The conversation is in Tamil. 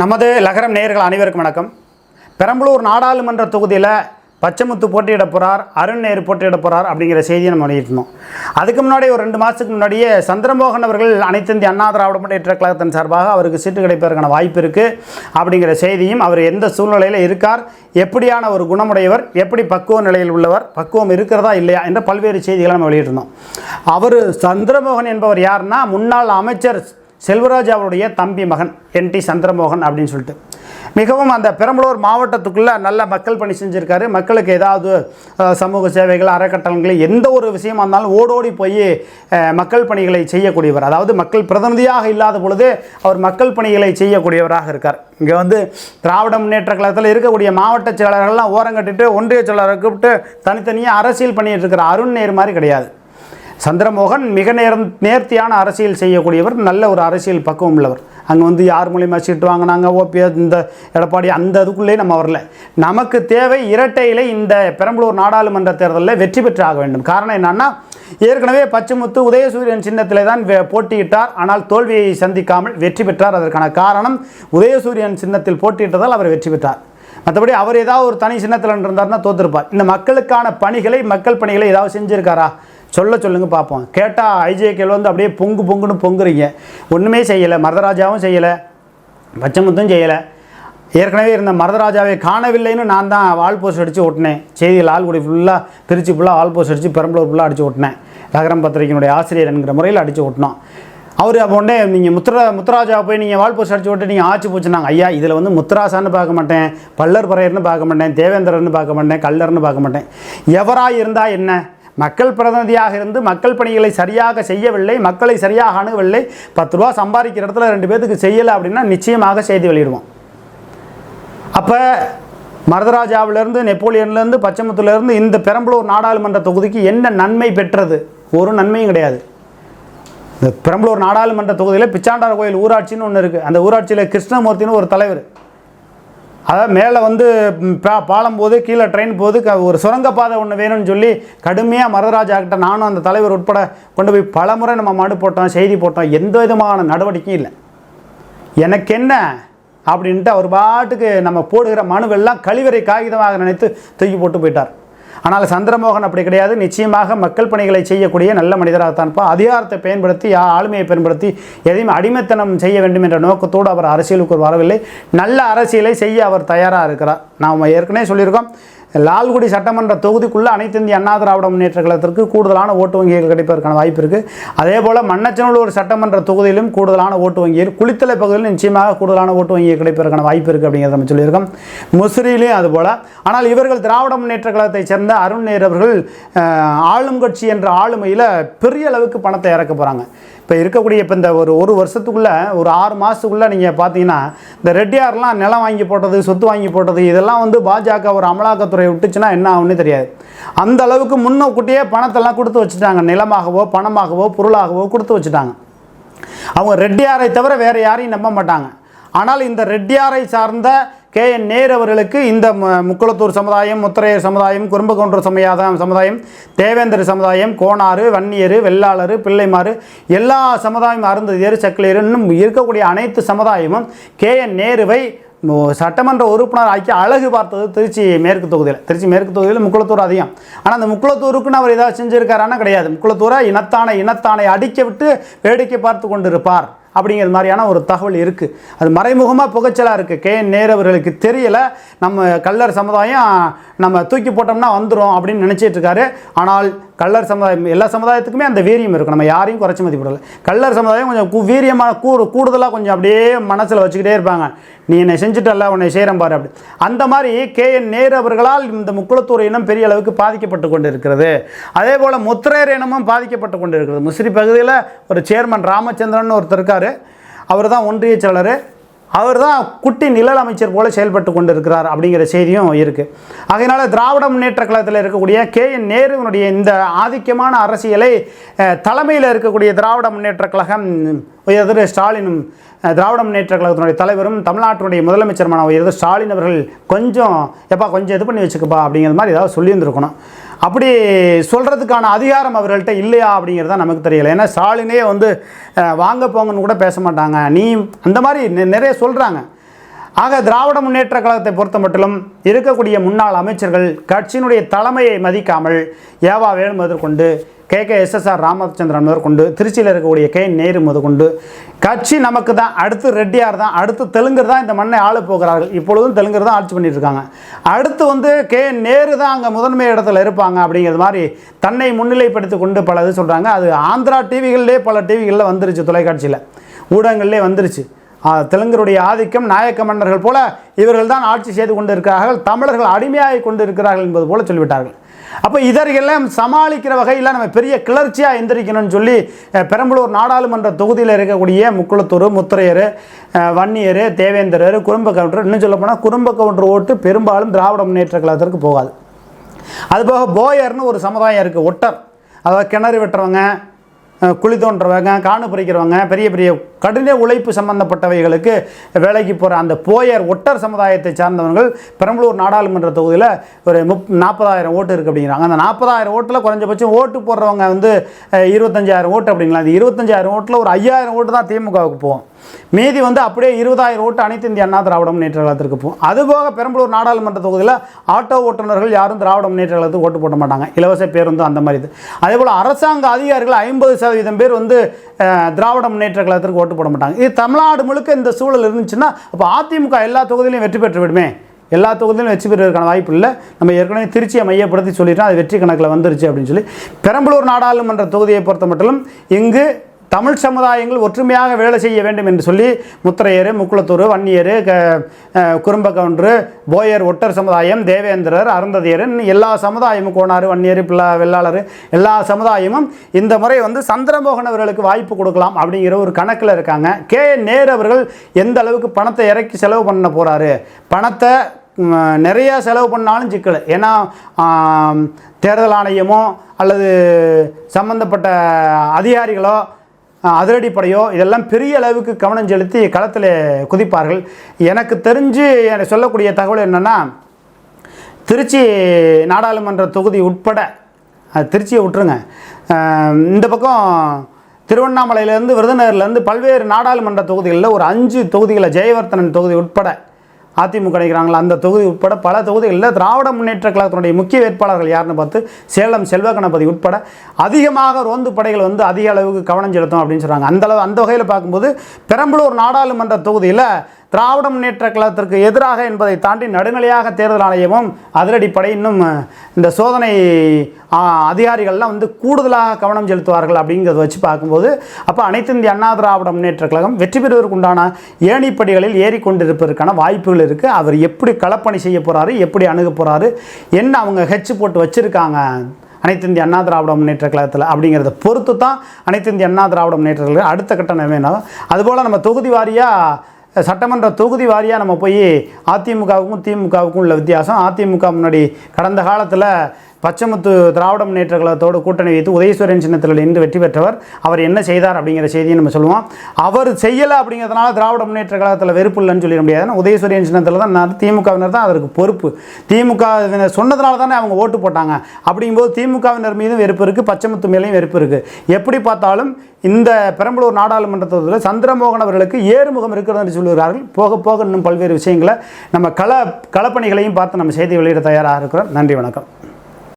நமது லகரம் நேயர்கள் அனைவருக்கும் வணக்கம். பெரம்பலூர் நாடாளுமன்ற தொகுதியில் பச்சைமுத்து போட்டியிட போகிறார் அருண் நேரு போட்டியிட போகிறார் அப்படிங்கிற செய்தியை நம்ம வெளியிட்டிருந்தோம் அதுக்கு முன்னாடி ஒரு ரெண்டு மாதத்துக்கு முன்னாடியே சந்திரமோகன் அவர்கள் அனைத்து இந்திய அண்ணா திராவிட முன்னேற்ற கழகத்தின் சார்பாக அவருக்கு சீட்டு கிடைப்பதற்கான வாய்ப்பு இருக்குது அப்படிங்கிற செய்தியும் அவர் எந்த சூழ்நிலையில் இருக்கார் எப்படியான ஒரு குணமுடையவர் எப்படி பக்குவ நிலையில் உள்ளவர் பக்குவம் இருக்கிறதா இல்லையா என்ற பல்வேறு செய்திகளை நம்ம வெளியிட்டிருந்தோம் அவர் சந்திரமோகன் என்பவர் யாருன்னா முன்னாள் அமைச்சர் செல்வராஜ் அவருடைய தம்பி மகன் என் டி சந்திரமோகன் அப்படின்னு சொல்லிட்டு. மிகவும் அந்த பெரம்பலூர் மாவட்டத்துக்குள்ளே நல்ல மக்கள் பணி செஞ்சுருக்காரு. மக்களுக்கு ஏதாவது சமூக சேவைகள் அறக்கட்டளங்கள் எந்த ஒரு விஷயமா இருந்தாலும் ஓடோடி போய் மக்கள் பணிகளை செய்யக்கூடியவர். அதாவது மக்கள் பிரதிநிதியாக இல்லாத பொழுது அவர் மக்கள் பணிகளை செய்யக்கூடியவராக இருக்கார். இங்கே வந்து திராவிட முன்னேற்ற கழகத்தில் இருக்கக்கூடிய மாவட்ட செயலாளர்கள்லாம் ஓரங்கட்டிட்டு ஒன்றிய செயலாளரை கூப்பிட்டு தனித்தனியாக அரசியல் பண்ணிகிட்டு இருக்கிற அருண் நேர் மாதிரி கிடையாது. சந்திரமோகன் மிக நேரம் நேர்த்தியான அரசியல் செய்யக்கூடியவர் நல்ல ஒரு அரசியல் பக்குவம் உள்ளவர். அங்கே வந்து யார் மூலியமா சீட்டு வாங்கினாங்க ஓபிஎஸ் இந்த எடப்பாடி அந்த இதுக்குள்ளேயே நம்ம வரல. நமக்கு தேவை இரட்டையிலே இந்த பெரம்பலூர் நாடாளுமன்ற தேர்தலில் வெற்றி பெற்று ஆக வேண்டும். காரணம் என்னன்னா ஏற்கனவே பச்சைமுத்து உதயசூரியன் சின்னத்திலே தான் போட்டியிட்டார். ஆனால் தோல்வியை சந்திக்காமல் வெற்றி பெற்றார் அதற்கான காரணம் உதயசூரியன் சின்னத்தில் போட்டியிட்டதால் அவர் வெற்றி பெற்றார். மற்றபடி அவர் ஏதாவது ஒரு தனி சின்னத்தில் இருந்தார்னா தோத்துருப்பார். இந்த மக்களுக்கான பணிகளை மக்கள் பணிகளை ஏதாவது செஞ்சுருக்காரா? சொல்ல சொல்லுங்கள் பார்ப்போம். கேட்டால் ஐஜேகேல வந்து அப்படியே பொங்கு பொங்குன்னு பொங்குறீங்க. ஒன்றுமே செய்யலை மரதராஜாவும் செய்யலை பச்சமுத்தும் செய்யலை. ஏற்கனவே இருந்த மரதராஜாவை காணவில்லைன்னு நான் தான் வால் போஸ்ட் அடித்து ஓட்டினேன். செய்தியில் ஆள்குடி ஃபுல்லாக திருச்சி ஃபுல்லாக வால் போஸ்ட் அடித்து பெரம்பலூர் ஃபுல்லாக அடித்து ஓட்டினேன். நகரம் பத்திரிகையினுடைய ஆசிரியர் என்கிற முறையில் அடித்து ஓட்டினோம். அவர் அப்போ உடனே நீங்கள் முத்துரா முத்துராஜா போய் நீங்கள் வால் போஸ்ட் அடிச்சு விட்டு நீங்கள் ஆச்சு போச்சுனாங்க ஐயா இதில் வந்து முத்துராசான்னு பார்க்க மாட்டேன் பல்லர் பறையர்னு பார்க்க மாட்டேன் தேவேந்திரன்னு பார்க்க மாட்டேன் கல்லர்னு பார்க்க மாட்டேன். எவராக இருந்தால் என்ன? மக்கள் பிரதிநிதியாக இருந்து மக்கள் பணிகளை சரியாக செய்யவில்லை மக்களை சரியாக அணுகவில்லை. பத்து ரூபா சம்பாதிக்கிற இடத்துல ரெண்டு பேத்துக்கு செய்யலை அப்படின்னா நிச்சயமாக செய்தி வெளியிடுவோம். அப்போ மரதராஜாவிலேருந்து நெப்போலியன்லேருந்து பச்சமுத்துலேருந்து இந்த பெரம்பலூர் நாடாளுமன்ற தொகுதிக்கு என்ன நன்மை பெற்றது? ஒரு நன்மையும் கிடையாது. இந்த பெரம்பலூர் நாடாளுமன்ற தொகுதியில் பிச்சாண்டார் கோயில் ஊராட்சின்னு ஒன்று இருக்குது அந்த ஊராட்சியில் கிருஷ்ணமூர்த்தின்னு ஒரு தலைவர். அதாவது மேலே வந்து பா- பாலம் போது கீழே ட்ரெயின் போது க ஒரு சுரங்கப்பாதை ஒன்று வேணும்னு சொல்லி கடுமையாக மரதராஜா கிட்ட நானும் அந்த தலைவர் உட்பட கொண்டு போய் பலமுறை நம்ம மனு போட்டோம் செய்தி போட்டோம். எந்த விதமான நடவடிக்கையும் இல்லை. எனக்கு என்ன அப்படின்ட்டு அவர் பாட்டுக்கு நம்ம போடுகிற மனுவெல்லாம் கழிவறை காகிதமாக நினைத்து தூக்கி போட்டு போயிட்டார். ஆனால் சந்திரமோகன் அப்படி கிடையாது. நிச்சயமாக மக்கள் பணிகளை செய்யக்கூடிய நல்ல மனிதராகத்தான் இருப்பார் அதிகாரத்தை பயன்படுத்தி ஆளுமையை பயன்படுத்தி எதையும் அடிமைத்தனம் செய்ய வேண்டும் என்ற நோக்கத்தோடு அவர் அரசியலுக்கு வரவில்லை. நல்ல அரசியலை செய்ய அவர் தயாராக இருக்கிறார். நாம் ஏற்கனவே சொல்லியிருக்கோம். லால்குடி சட்டமன்ற தொகுதிக்குள்ளே அனைத்து இந்திய அண்ணா திராவிட முன்னேற்ற கழகத்திற்கு கூடுதலான ஓட்டு வங்கிகள் கிடைப்பதற்கான வாய்ப்பு இருக்குது அதே போல் மன்னச்சநல்லூர் சட்டமன்ற தொகுதியிலும் கூடுதலான ஓட்டு வங்கிகள் குளித்தலை பகுதியில் நிச்சயமாக கூடுதலான ஓட்டு வங்கிகள் கிடைப்பதற்கான வாய்ப்பு இருக்குது அப்படிங்கிறத நம்ம சொல்லியிருக்கோம். முசிறிலையும் அதுபோல் ஆனால் இவர்கள் திராவிட முன்னேற்ற கழகத்தைச் சேர்ந்த அருண் நேர் அவர்கள் ஆளும் கட்சி என்ற ஆளுமையில் பெரிய அளவுக்கு பணத்தை இறக்க போகிறாங்க இப்போ இருக்கக்கூடிய இப்போ இந்த ஒரு ஒரு வருஷத்துக்குள்ளே ஒரு ஆறு மாதத்துக்குள்ளே நீங்கள் பார்த்தீங்கன்னா இந்த ரெட்டியார்லாம் நிலம் வாங்கி போட்டது சொத்து வாங்கி போட்டது இதெல்லாம் வந்து பாஜக ஒரு அமலாக்கத்துறை விட்டுச்சுன்னா என்ன ஆகும்னு தெரியாது. அந்த அளவுக்கு முன்னக்கூட்டியே பணத்தெல்லாம் கொடுத்து வச்சுட்டாங்க. நிலமாகவோ பணமாகவோ பொருளாகவோ கொடுத்து வச்சுட்டாங்க. அவங்க ரெட்டியாரை தவிர வேறு யாரையும் நம்ப மாட்டாங்க. ஆனால் இந்த ரெட்டியாரை சார்ந்த கே என் நேர் அவர்களுக்கு இந்த முக்குளத்தூர் சமுதாயம் முத்திரையர் சமுதாயம் குறும்பகவுண்டர் சமயாத சமுதாயம் தேவேந்திர சமுதாயம் கோணாறு வன்னியர் வெள்ளாளர் பிள்ளைமாறு எல்லா சமுதாயம் அருந்ததியர் சக்கிலியர் இன்னும் இருக்கக்கூடிய அனைத்து சமுதாயமும் கே என் நேருவை சட்டமன்ற உறுப்பினர் ஆக்கி அழகு பார்த்தது திருச்சி மேற்கு தொகுதியில். திருச்சி மேற்கு தொகுதியில் முக்குளத்தூர் அதிகம். ஆனால் அந்த முக்குளத்தூருக்குன்னு அவர் ஏதாவது செஞ்சிருக்காரானா கிடையாது. முக்குளத்தூரை இனத்தானை இனத்தானை அடிக்க விட்டு வேடிக்கை பார்த்து கொண்டு இருப்பார் அப்படிங்கிற மாதிரியான ஒரு தகவல் இருக்குது அது மறைமுகமாக புகைச்சலாக இருக்குது கே. என். நேரு அவர்களுக்கு தெரியலை. நம்ம கல்லர் சமுதாயம் நம்ம தூக்கி போட்டோம்னா வந்துடும் அப்படின்னு நினச்சிட்டு இருக்காரு. ஆனால் கல்லர் சமுதாயம் எல்லா சமுதாயத்துக்குமே அந்த வீரியம் இருக்கும். நம்ம யாரையும் குறைச்சி மதிப்பிடலை. கல்லர் சமுதாயம் கொஞ்சம் வீரியமாக வீரியமான கூடு கூடுதலாக கொஞ்சம் அப்படியே மனசில் வச்சுக்கிட்டே இருப்பாங்க. நீ என்னை செஞ்சுட்டல்ல உன்னை செய்கிறேன் பாரு அப்படி. அந்த மாதிரி கே. என். நேரு அவர்களால் இந்த முக்குளத்தூர் இனம் பெரிய அளவுக்கு பாதிக்கப்பட்டு கொண்டு இருக்கிறது அதே போல் முத்திரையர் இனமும் பாதிக்கப்பட்டு கொண்டு இருக்கிறது முசிறி பகுதியில் ஒரு சேர்மன் ராமச்சந்திரன் ஒருத்தர் இருக்கார். அவர் தான் ஒன்றிய செயலர். அவர் தான் குட்டி நிழல் அமைச்சர் போல செயல்பட்டு கொண்டு இருக்கிறார் அப்படிங்கிற செய்தியும் இருக்குது அதனால் திராவிட முன்னேற்ற கழகத்தில் இருக்கக்கூடிய கே என் நேருவினுடைய இந்த ஆதிக்கமான அரசியலை தலைமையில் இருக்கக்கூடிய திராவிட முன்னேற்ற கழகம் உயர்திரு ஸ்டாலினும் திராவிட முன்னேற்ற கழகத்தினுடைய தலைவரும் தமிழ்நாட்டினுடைய முதலமைச்சருமான உயர்திரு ஸ்டாலின் அவர்கள் கொஞ்சம் எப்பா கொஞ்சம் இது பண்ணி வச்சுக்கப்பா அப்படிங்கிற மாதிரி ஏதாவது சொல்லியிருந்திருக்கணும். அப்படி சொல்கிறதுக்கான அதிகாரம் அவர்கள்ட்ட இல்லையா அப்படிங்கிறது தான் நமக்கு தெரியல. ஏன்னா ஸ்டாலினே வந்து வாங்க போங்கன்னு கூட பேச மாட்டாங்க. நீ அந்த மாதிரி நெ- நிறைய சொல்கிறாங்க ஆக திராவிட முன்னேற்ற கழகத்தை பொறுத்த மட்டிலும் இருக்கக்கூடிய முன்னாள் அமைச்சர்கள் கட்சியினுடைய தலைமையை மதிக்காமல் ஏவா வேணும் முதற்கொண்டு கே கே எஸ்எஸ்ஆர் ராமச்சந்திரன் முதற்கொண்டு திருச்சியில் இருக்கக்கூடிய கே நேரு முதற்கொண்டு கட்சி நமக்கு தான் அடுத்து ரெட்டியார் தான் அடுத்து தெலுங்கர் தான் இந்த மண்ணை ஆள போகிறார்கள். இப்பொழுதும் தெலுங்கர் தான் ஆட்சி பண்ணிட்டு இருக்காங்க. அடுத்து வந்து கே நேரு தான் அங்கே முதன்மை இடத்துல இருப்பாங்க அப்படிங்கிறது மாதிரி தன்னை முன்னிலைப்படுத்தி கொண்டு பல இது சொல்கிறாங்க அது ஆந்திரா டிவிகளிலே பல டிவிகளில் வந்துருச்சு தொலைக்காட்சியில். ஊடகங்கள்லேயே வந்துருச்சு. தெலுங்கருடைய ஆதிக்கம் நாயக்க மன்னர்கள் போல இவர்கள் தான் ஆட்சி செய்து கொண்டு இருக்கிறார்கள் தமிழர்கள் அடிமையாகி கொண்டு இருக்கிறார்கள் என்பது போல சொல்லிவிட்டார்கள். அப்போ இதற்கெல்லாம் சமாளிக்கிற வகையில் நம்ம பெரிய கிளர்ச்சியாக எந்திரிக்கணும்னு சொல்லி பெரம்பலூர் நாடாளுமன்ற தொகுதியில் இருக்கக்கூடிய முக்குளத்தூர் முத்திரையர் வன்னியர் தேவேந்திரர் குறும்ப கவுண்டர் இன்னும் சொல்ல போனால் குறும்ப கவுண்டர் ஓட்டு பெரும்பாலும் திராவிட முன்னேற்ற கழகத்திற்கு போகாது. அதுபோக போயர்னு ஒரு சமுதாயம் இருக்குது ஒட்டர். அதாவது கிணறு வெட்டுறவங்க குழி தோன்றவங்க காணு பறிக்கிறவங்க பெரிய பெரிய கடின உழைப்பு சம்பந்தப்பட்டவைகளுக்கு வேலைக்கு போகிற அந்த போயர் ஒட்டர் சமுதாயத்தை சார்ந்தவர்கள் பெரம்பலூர் நாடாளுமன்ற தொகுதியில் ஒரு முப் நாற்பதாயிரம் ஓட்டு இருக்குது அப்படிங்கிறாங்க. அந்த நாற்பதாயிரம் ஓட்டில் குறைஞ்சபட்சம் ஓட்டு போடுறவங்க வந்து இருபத்தஞ்சாயிரம் ஓட்டு அப்படிங்களா? அந்த இருபத்தஞ்சாயிரம் ஓட்டில் ஒரு ஐயாயிரம் ஓட்டு தான் திமுகவுக்கு போகும். மீதி வந்து அப்படியே இருபதாயிரம் ஓட்டு அனைத்து இந்திய அண்ணா திராவிட முன்னேற்ற கழகத்திற்கு போகும் அதுபோக பெரம்பலூர் நாடாளுமன்ற தொகுதியில் ஆட்டோ ஓட்டுநர்கள் யாரும் திராவிட முன்னேற்ற கழகத்துக்கு ஓட்டு போட மாட்டாங்க. இலவச பேருந்து அந்த மாதிரி இது. அதே போல் அரசாங்க அதிகாரிகள் ஐம்பது சதவீதம் பேர் வந்து திராவிட முன்னேற்ற கழகத்திற்கு ஓட்டு போட மாட்டாங்க. இது தமிழ்நாடு முழுக்க இந்த சூழல் இருந்துச்சுன்னா அப்போ அதிமுக எல்லா தொகுதியிலையும் வெற்றி பெற்று விடுமே. எல்லா தொகுதியிலும் வெற்றி பெறுவதற்கான வாய்ப்பு இல்லை. நம்ம ஏற்கனவே திருச்சியை மையப்படுத்தி சொல்லிட்டோம் அது வெற்றி கணக்கில் வந்துருச்சு அப்படின்னு சொல்லி. பெரம்பலூர் நாடாளுமன்ற தொகுதியை பொறுத்த மட்டும் இங்கு தமிழ் சமுதாயங்கள் ஒற்றுமையாக வேலை செய்ய வேண்டும் என்று சொல்லி முத்திரையர் முக்குளத்தூர் வன்னியர் க குறும்பக்கவுன்று போயர் ஒட்டர் சமுதாயம் தேவேந்திரர் அருந்ததியர் எல்லா சமுதாயமும் கோனார் வன்னியர் பிள்ளா வெள்ளாளர் எல்லா சமுதாயமும் இந்த முறை வந்து சந்திரமோகன் அவர்களுக்கு வாய்ப்பு கொடுக்கலாம் அப்படிங்கிற ஒரு கணக்கில் இருக்காங்க. கே. நேர் அவர்கள் எந்த அளவுக்கு பணத்தை இறக்கி செலவு பண்ண போகிறாரு பணத்தை நிறைய செலவு பண்ணாலும் சிக்கல். ஏன்னா தேர்தல் ஆணையமோ அல்லது சம்பந்தப்பட்ட அதிகாரிகளோ அதிரடிப்படையோ இதெல்லாம் பெரிய அளவுக்கு கவனம் செலுத்தி களத்தில் குதிப்பார்கள். எனக்கு தெரிஞ்சு எனக்கு சொல்லக்கூடிய தகவல் என்னென்னா திருச்சி நாடாளுமன்ற தொகுதி உட்பட திருச்சியை விட்டுருங்க. இந்த பக்கம் திருவண்ணாமலையிலேருந்து விருதுநகர்லேருந்து பல்வேறு நாடாளுமன்ற தொகுதிகளில் ஒரு அஞ்சு தொகுதிகளை ஜெயவர்த்தனன் தொகுதி உட்பட அதிமுக நினைக்கிறாங்களா அந்த தொகுதி உட்பட பல தொகுதிகளில் திராவிட முன்னேற்ற கழகத்தினுடைய முக்கிய வேட்பாளர்கள் யாருன்னு பார்த்து சேலம் செல்வ கணபதி உட்பட அதிகமாக ரோந்து படைகள் வந்து அதிக அளவுக்கு கவனம் செலுத்தும் அப்படின்னு சொல்கிறாங்க அந்த அளவு அந்த வகையில் பார்க்கும்போது பெரம்பலூர் நாடாளுமன்ற தொகுதியில் திராவிட முன்னேற்ற கழகத்திற்கு எதிராக என்பதை தாண்டி நடுநிலையாக தேர்தல் ஆணையமும் அதிரடிப்படை இன்னும் இந்த சோதனை அதிகாரிகள்லாம் வந்து கூடுதலாக கவனம் செலுத்துவார்கள் அப்படிங்கிறத வச்சு பார்க்கும்போது அப்போ அனைத்து இந்திய அண்ணா திராவிட முன்னேற்ற கழகம் வெற்றி பெறுவதற்குண்டான ஏணிப்படிகளில் ஏறிக்கொண்டிருப்பதற்கான வாய்ப்புகள் இருக்குது அவர் எப்படி களப்பணி செய்ய போகிறாரு எப்படி அணுக போகிறாரு என்ன அவங்க ஹெச் போட்டு வச்சுருக்காங்க அனைத்து இந்திய அண்ணா திராவிட முன்னேற்ற கழகத்தில் அப்படிங்கிறத பொறுத்து தான் அனைத்து இந்திய அண்ணா திராவிட முன்னேற்ற கழகம் அடுத்த கட்ட நிலைமையினாலும் அதுபோல் நம்ம தொகுதி வாரியாக சட்டமன்ற தொகுதி வாரியாக நம்ம போய் அதிமுகவுக்கும் திமுகவுக்கும் உள்ள வித்தியாசம். அதிமுக முன்னாடி கடந்த காலத்தில் பச்சைமுத்து திராவிட முன்னேற்ற கழகத்தோடு கூட்டணி வைத்து உதயஸ்வரன் சின்னத்தில் நின்று வெற்றி பெற்றவர். அவர் என்ன செய்தார் அப்படிங்கிற செய்தியை நம்ம சொல்லுவோம். அவர் செய்யலை அப்படிங்கிறதுனால திராவிட முன்னேற்ற கழகத்தில் வெறுப்பு இல்லைன்னு சொல்லிட முடியாது. ஏன்னா சின்னத்தில் தான் நான் திமுகவினர் தான் அதற்கு பொறுப்பு. திமுக சொன்னதுனால தானே அவங்க ஓட்டு போட்டாங்க. அப்படிங்கும்போது திமுகவினர் மீதும் வெறுப்பு இருக்குது பச்சைமுத்து மேலேயும் வெறுப்பு இருக்குது எப்படி பார்த்தாலும் இந்த பெரம்பலூர் நாடாளுமன்ற தொகுதியில் சந்திரமோகன் அவர்களுக்கு ஏறுமுகம் இருக்கிறது என்று சொல்லுகிறார்கள். போக போக இன்னும் பல்வேறு விஷயங்களை நம்ம கள களப்பணிகளையும் பார்த்து நம்ம செய்தி வெளியிட தயாராக இருக்கிறோம். நன்றி வணக்கம்.